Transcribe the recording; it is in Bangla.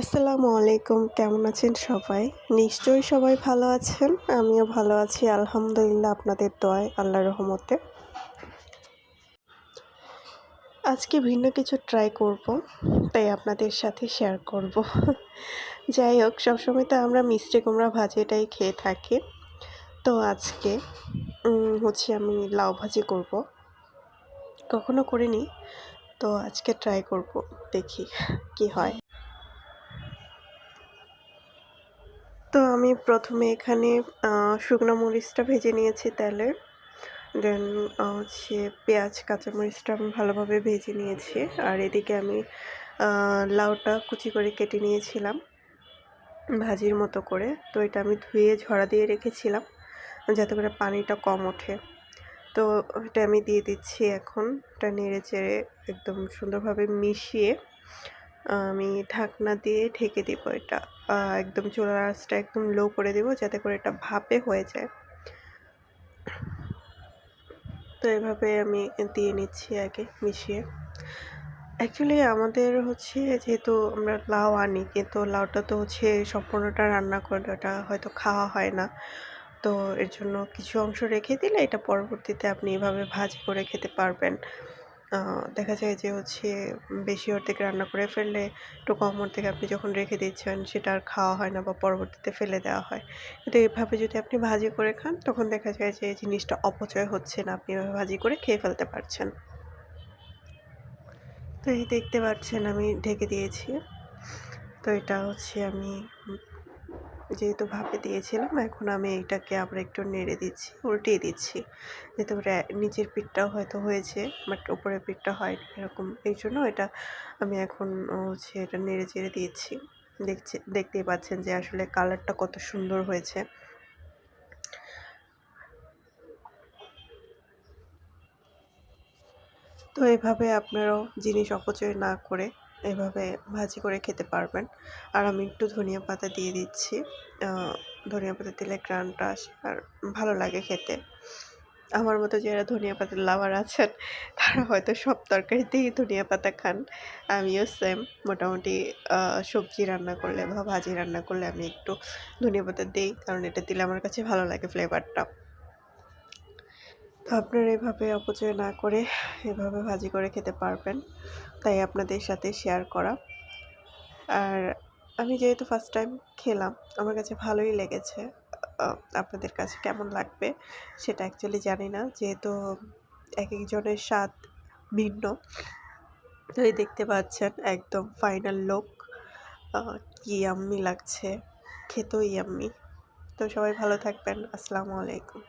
আসসালামু আলাইকুম, কেমন আছেন সবাই? নিশ্চয়ই সবাই ভালো আছেন, আমিও ভালো আছি, আলহামদুলিল্লাহ আপনাদের দয় আল্লাহ রহমতে। আজকে ভিন্ন কিছু ট্রাই করব, তাই আপনাদের সাথে শেয়ার করব। যাই হোক, সবসময় তো আমরা মিষ্টি কুমড়া ভাজিটাই খেয়ে থাকি। তো আজকে হচ্ছে আমি লাউ ভাজি করব। কখনো করিনি, তো আজকে ট্রাই করব, দেখি কি হয় তো আমি প্রথমে এখানে শুকনো মরিচটা ভেজে নিয়েছি তেলে। দেন হচ্ছে পেঁয়াজ, কাঁচামরিচটা আমি ভালোভাবে ভেজে নিয়েছি। আর এদিকে আমি লাউটা কুচি করে কেটে নিয়েছিলাম, ভাজির মতো করে। তো এটা আমি ধুয়ে ঝরা দিয়ে রেখেছিলাম, যাতে করে পানিটা কম ওঠে। তো এটা আমি দিয়ে দিচ্ছি এখন। এটা নেড়ে চেড়ে একদম সুন্দরভাবে মিশিয়ে আমি ঢাকনা দিয়ে ঢেকে দিব এটা। একদম চুলার আঁচটা একদম লো করে দেব যাতে করে এটা ভাপে হয়ে যায়। তো এভাবে আমি দিয়ে নিচ্ছি আগে মিশিয়ে। অ্যাকচুয়ালি আমাদের হচ্ছে যেহেতু আমরা লাউ আনি, কিন্তু লাউটা তো হচ্ছে সম্পূর্ণটা রান্না করলে ওটা হয়তো খাওয়া হয় না। তো এর জন্য কিছু অংশ রেখে দিলে এটা পরবর্তীতে আপনি এভাবে ভাজি করে খেতে পারবেন। দেখা যায় যে হচ্ছে বেশি অর্ধেক রান্না করে ফেললে, একটু কম অর্ধেক আপনি যখন রেখে দিচ্ছেন সেটা আর খাওয়া হয় না বা পরবর্তীতে ফেলে দেওয়া হয়। কিন্তু এভাবে যদি আপনি ভাজি করে খান, তখন দেখা যায় যে জিনিসটা অপচয় হচ্ছে না। আপনি এভাবে ভাজি করে খেয়ে ফেলতে পারছেন। তো এই দেখতে পাচ্ছেন আমি ঢেকে দিয়েছি। তো এটা হচ্ছে আমি যেহেতু ভাপে দিয়েছিলাম, এখন আমি এইটাকে আবার একটু নেড়ে দিচ্ছি, উল্টিয়ে দিচ্ছি। যেহেতু নিচের পিঠটাও হয়তো হয়েছে, বাট উপরের পিঠটা হয়নি এরকম। এই জন্য এটা আমি এখন হচ্ছে এটা নেড়ে চেড়ে দিয়েছি দেখছি, দেখতেই পাচ্ছেন যে আসলে কালারটা কত সুন্দর হয়েছে। তো এভাবে আপনারাও জিনিস অপচয় না করে এভাবে ভাজি করে খেতে পারবেন। আর আমি একটু ধনিয়া পাতা দিয়ে দিচ্ছি। ধনিয়া পাতা দিলে গ্রানটা আসে আর ভালো লাগে খেতে। আমার মতো যারা ধনিয়া পাতার লাভার আছেন, তারা হয়তো সব তরকারিতেই ধনিয়া পাতা খান। আমিও সেম মোটামুটি সবজি রান্না করলে বা ভাজি রান্না করলে আমি একটু ধনিয়া পাতা দিই, কারণ এটা দিলে আমার কাছে ভালো লাগে ফ্লেভারটা তো আপনারা এভাবে অপচয় না করে এভাবে ভাজি করে খেতে পারবেন। তাই আপনাদের সাথে শেয়ার করা। আর আমি যেহেতু ফার্স্ট টাইম খেলাম, আমার কাছে ভালোই লেগেছে। আপনাদের কাছে কেমন লাগবে সেটা অ্যাকচুয়ালি জানি না। যেহেতু এক একজনের স্বাদ ভিন্ন। তো এই দেখতে পাচ্ছেন একদম ফাইনাল লোক কি আম্মি লাগছে। খেতেও ইয়াম্মি তো সবাই ভালো থাকবেন। আসসালামু আলাইকুম।